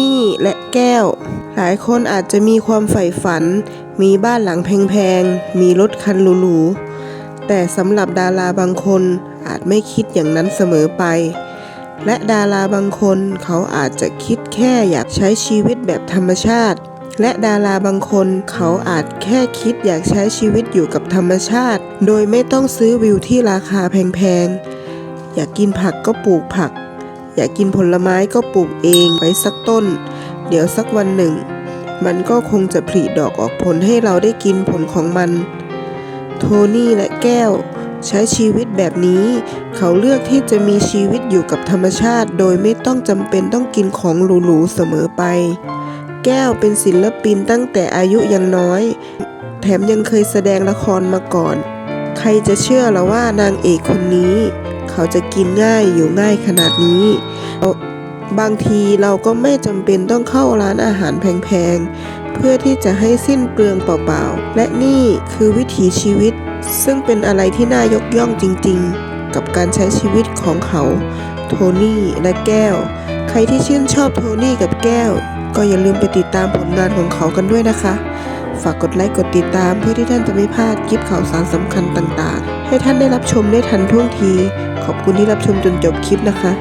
นี่และแก้ว หลายคนอาจจะมีความใฝ่ฝัน มีบ้านหลังแพงๆ มีรถคันหรูๆ แต่สำหรับดาราบางคนอาจไม่คิดอย่างนั้นเสมอไป และดาราบางคนเขาอาจจะคิดแค่อยากใช้ชีวิตแบบธรรมชาติ และดาราบางคนเขาอาจแค่คิดอยากใช้ชีวิตอยู่กับธรรมชาติ โดยไม่ต้องซื้อวิวที่ราคาแพงๆ อยากกินผักก็ปลูกผัก อยากกินผลไม้ก็ปลูกเองไว้สักต้น เดี๋ยวสักวันหนึ่ง มันก็คงจะผลิดอกออกผลให้เราได้กินผลของมัน โทนี่และแก้ว ใช้ชีวิตแบบนี้ เขาเลือกที่จะมีชีวิตอยู่กับธรรมชาติ โดยไม่ต้องจำเป็นต้องกินของหรูๆเสมอไป แก้วเป็นศิลปินตั้งแต่อายุยังน้อย แถมยังเคยแสดงละครมาก่อน ใครจะเชื่อละว่านางเอกคนนี้ เขาจะกินง่ายอยู่ง่ายขนาดนี้ บางทีเราก็ไม่จำเป็นต้องเข้าร้านอาหารแพงๆ เพื่อที่จะให้สิ้นเปลืองเปล่าๆ และนี่คือวิถีชีวิต ซึ่งเป็นอะไรที่น่ายกย่องจริงๆ กับการใช้ชีวิตของเขา โทนี่และแก้ว ใครที่ชื่นชอบโทนี่กับแก้ว ก็อย่าลืมไปติดตามผลงานของเขากันด้วยนะคะฝากกดไลค์กดติดตามเพื่อที่ท่านจะไม่พลาดคลิปข่าวสารสำคัญต่างๆ ให้ท่านได้รับชมได้ทันท่วงที ขอบคุณที่รับชมจนจบคลิปนะคะ